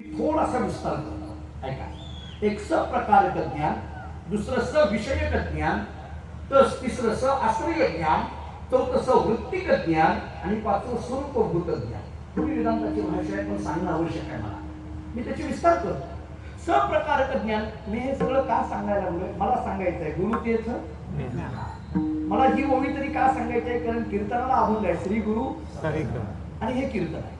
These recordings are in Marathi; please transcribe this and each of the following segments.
थोडासा विस्तार करतो. ऐका. एक सप्रकारक ज्ञान दुसरं सविषयक ज्ञान तस तिसरं स आश्रय ज्ञान चौथं स वृत्तिक ज्ञान आणि पाचवं स्वरूपभूत ज्ञान. तुम्ही वेदांताची भाषा आहे पण सांगणं आवश्यक आहे मला. मी त्याची विस्तार करतो. सप्रकारक ज्ञान मी हे सगळं का सांगायला लागलोय? मला सांगायचं आहे. गुरु तेच मला ही ओवी तरी का सांगायची आहे? कारण कीर्तनाला अभंग आहे. श्री गुरु आणि हे कीर्तन आहे.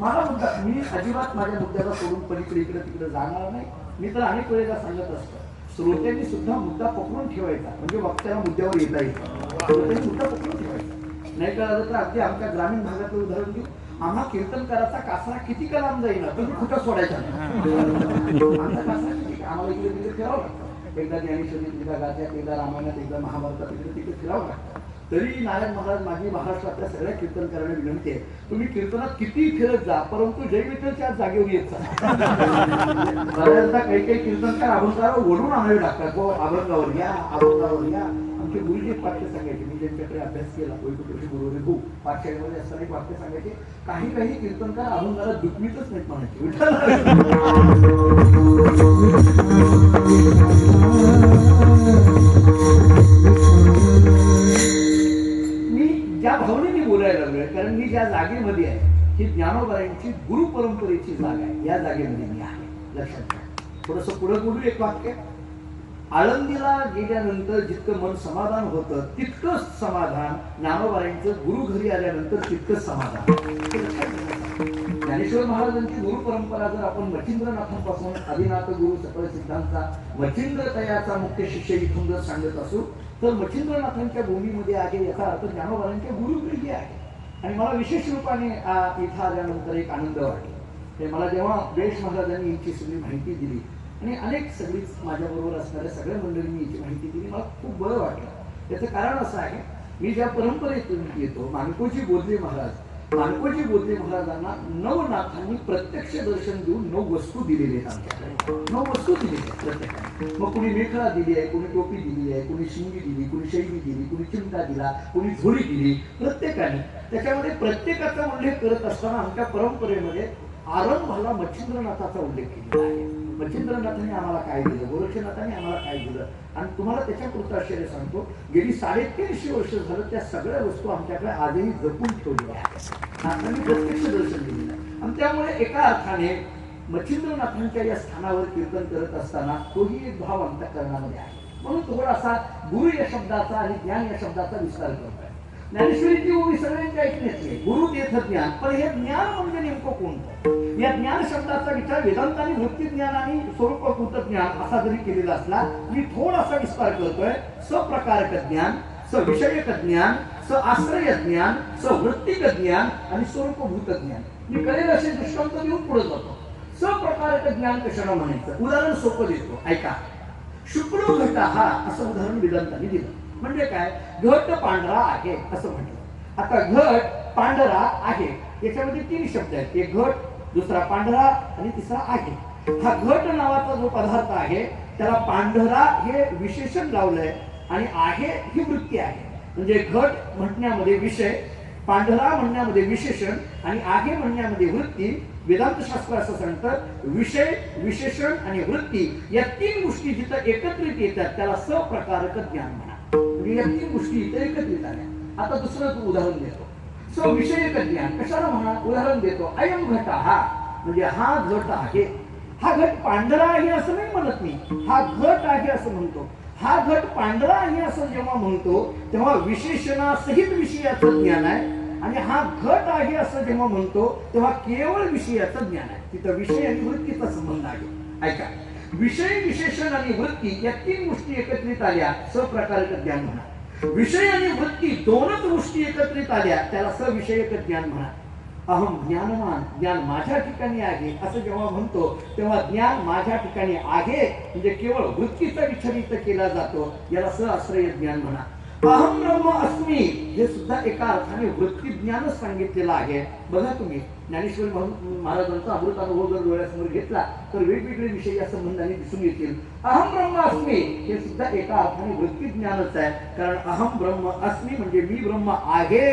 मला मुद्दा मी अजिबात माझ्या मुद्द्याला सोडून पलीकडे इकडे तिकडे जाणार नाही. मी तर अनेक वेळेला सांगत असतो श्रोत्यांनी सुद्धा मुद्दा पकडून ठेवायचा. म्हणजे वक्त्याला मुद्द्यावर येता येईल श्रोत्यांनी मुद्दा पकडून ठेवायचा. नाही कळलं तर अगदी आमच्या ग्रामीण भागातलं उदाहरण घेऊ आम्हा कीर्तनकाराचा कासरा किती का लांब जाईना तुम्ही कुठं सोडायचा? आमचा कासरा किती? आम्हाला इकडे तिकडे फिरावं लागतं. एकदा ज्ञानेश्वरी एकदा गात्यात एकदा रामायणात एकदा महाभारतात इकडे तिकडे फिरावं लागतं. तरी नारायण महाराज माझी महाराष्ट्रातल्या सगळ्या कीर्तनकारांना विनंती आहे तुम्ही कीर्तनात किती फिरत जा परंतु जय विठ्ठलच्या जागेवर येत जा. बऱ्याचदा काही काही कीर्तनकार अभंगावर ओढून आणावे लागतात हो अभंगावर या अभंगावर या. आमचे गुरुजी एक वाक्य सांगायचे मी ज्यांच्याकडे अभ्यास केला वैकुंठी गुरु रेखू पाठशाळेमध्ये असताना एक वाक्य सांगायचे काही काही कीर्तनकार अभंगाला दुखवीतच नाहीत म्हणायचे. विठ्ठल जागेमध्ये आहे. ही ज्ञानोबाईंची गुरु परंपरेची जागा आहे. या जागेमध्ये मी आहे. लक्षात घ्या थोडस पुढे बोलू एक वाक्य. आळंदीला गेल्यानंतर जितकं मन समाधान होतं तितकंच समाधान ज्ञानोबाईंचं गुरु घरी आल्यानंतर तितकंच समाधान. ज्ञानेश्वर महाराजांची गुरु परंपरा जर आपण मच्छिंद्रनाथांपासून आदिनाथ गुरु सकळ सिद्धांचा मच्छिंद्र तयाचा मुख्य शिष्य इथून जर सांगत असू तर मच्छिंद्रनाथांच्या भूमीमध्ये आहे याचा अर्थ ज्ञानोबारांच्या गुरुपैकी आहे. आणि मला विशेष रूपाने इथं आल्यानंतर एक आनंद वाटला ते मला जेव्हा बेश महाराजांनी यांची सगळी माहिती दिली आणि अनेक सगळीच माझ्याबरोबर असणाऱ्या सगळ्या मंडळींनी याची माहिती दिली मला खूप बरं वाटलं. त्याचं कारण असं आहे मी ज्या परंपरेतून येतो मानकोजी बोधले महाराज मानकोजी बोलते महाराजांना नवनाथांनी प्रत्यक्ष दर्शन देऊन नऊ वस्तू दिलेल्या आहेत आमच्याकडे. नऊ वस्तू दिलेल्या आहेत प्रत्येकाने. मग कुणी मेखळा दिली आहे कुणी टोपी दिली आहे कुणी शिंगी दिली कुणी शैली दिली कुणी चिमटा दिला कुणी झोळी दिली प्रत्येकाने. त्याच्यामध्ये प्रत्येकाचा उल्लेख करत असताना आमच्या परंपरेमध्ये आरंभाला मच्छिंद्रनाथाचा उल्लेख केलेला आहे. मच्छिंद्रनाथाने आम्हाला काय दिलं? गोरक्षनाथाने आम्हाला काय दिलं? आणि तुम्हाला त्याच्यापुरतं आश्चर्य सांगतो गेली साडेतीनशे वर्ष झालं त्या सगळ्या वस्तू आमच्याकडे आजही जपून ठेवलेल्या आहेत. नाथांनी प्रत्यक्ष दर्शन दिलेलं आहे आणि त्यामुळे एका अर्थाने मच्छिंद्रनाथांच्या या स्थानावर कीर्तन करत असताना तोही एक भाव अंतकरणामध्ये आहे. म्हणून थोडासा गुरु या शब्दाचा आणि ज्ञान या शब्दाचा विस्तार करतोय ज्ञानेश्वरीची ओळी सगळ्यांची ऐकण्याची गुरु देथ ज्ञान पण हे ज्ञान म्हणजे नेमकं कोणतं? या ज्ञान शब्दाचा विचार वेदांताने वृत्ती ज्ञान आणि स्वरूपभूत ज्ञान असा जरी केलेला असला मी थोडासा विस्तार करतोय. सप्रकारक ज्ञान सविषयक ज्ञान स आश्रय ज्ञान स वृत्तिक ज्ञान आणि स्वरूपभूत ज्ञान. मी कळेल असे दृष्टांत देऊन पुढे जातो. सप्रकारक ज्ञान कशाला म्हणायचं? उदाहरण सोपं देतो. ऐका. शुक्ल घट हा असं उदाहरण वेदांताने दिलं. म्हणजे काय? घट पांढरा आहे असं म्हटलं. आता घट पांढरा आहे. याच्यामध्ये तीन शब्द आहेत. एक घट दुसरा पांढरा आणि तिसरा आहे. हा घट नावाचा जो पदार्थ आहे त्याला पांढरा हे विशेषण लावलंय आणि आहे ही वृत्ती आहे. म्हणजे घट म्हणण्यामध्ये विषय पांढरा म्हणण्यामध्ये विशेषण आणि आगे म्हणण्यामध्ये वृत्ती वेदांत शास्त्र असं सांगतं विषय विशेषण आणि वृत्ती या तीन गोष्टी जिथं एकत्रित येतात त्याला सप्रकारक ज्ञान म्हणा. म्हणजे या तीन गोष्टी इथं एकत्रित आल्या. आता दुसरं उदाहरण देतो. सविषयक ज्ञान कशाला म्हणा? उदाहरण देतो. अयम घट हा म्हणजे हा घट आहे. हा घट पांढरा आहे असं नाही म्हणत मी. हा घट आहे असं म्हणतो. हा घट पांढरा आहे असं जेव्हा म्हणतो तेव्हा विशेषणासहित विषयाचं ज्ञान आहे. आणि हा घट आहे असं जेव्हा म्हणतो तेव्हा केवळ विषयाचं ज्ञान आहे. तिथं विषय आणि वृत्तीचा संबंध आहे. ऐका. विषय विशेषण आणि वृत्ती या तीन गोष्टी एकत्रित आल्या. सप्रकारक ज्ञान म्हणा. विषय आणि वृत्ती दोनच गोष्टी एकत्रित आल्या त्याला सविषयक ज्ञान म्हणा अहम ज्ञानवान ज्ञान माझ्या ठिकाणी आहे असं जेव्हा म्हणतो तेव्हा ज्ञान माझ्या ठिकाणी आहे म्हणजे केवळ वृत्तीचा विचलित केला जातो याला सहआश्रय ज्ञान म्हणा. अहम ब्रह्म अस्मी हे सुद्धा एका अर्थाने वृत्ती ज्ञानच सांगितलेलं आहे. बघा तुम्ही ज्ञानेश्वर महाराजांचा अमृत अनुभव जर डोळ्यासमोर घेतला तर वेगवेगळे विषय या संबंधाने दिसून येतील. अहम ब्रह्म अस्मी सुद्धा एका अर्थाने वृत्ती ज्ञानच आहे. कारण अहम ब्रह्म अस्मी म्हणजे मी ब्रह्म आहे.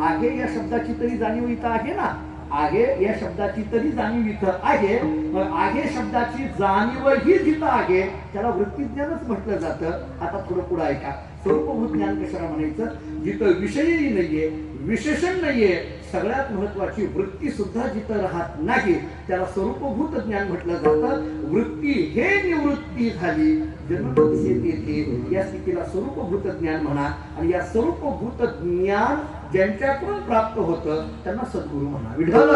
आहे या शब्दाची तरी जाणीव इथं आहे ना? आहे या शब्दाची तरी जाणीव इथं आहे. मग आहे शब्दाची जाणीव ही जिथं आहे त्याला वृत्ती ज्ञानच म्हटलं जातं. आता थोडं पुढं ऐका. स्वरूपभूत ज्ञान कशाला म्हणायचं? जिथं विषयही नाहीये विशेषण नाहीये सगळ्यात महत्वाची वृत्ती सुद्धा जिथं राहत नाही त्याला स्वरूपभूत ज्ञान म्हटलं जातं. वृत्ती हे निवृत्ती झाली. जन्मत या स्थितीला स्वरूपभूत ज्ञान म्हणा. आणि या स्वरूपभूत ज्ञान ज्यांच्याकडून प्राप्त होतं त्यांना सद्गुरू म्हणा विठ्ठल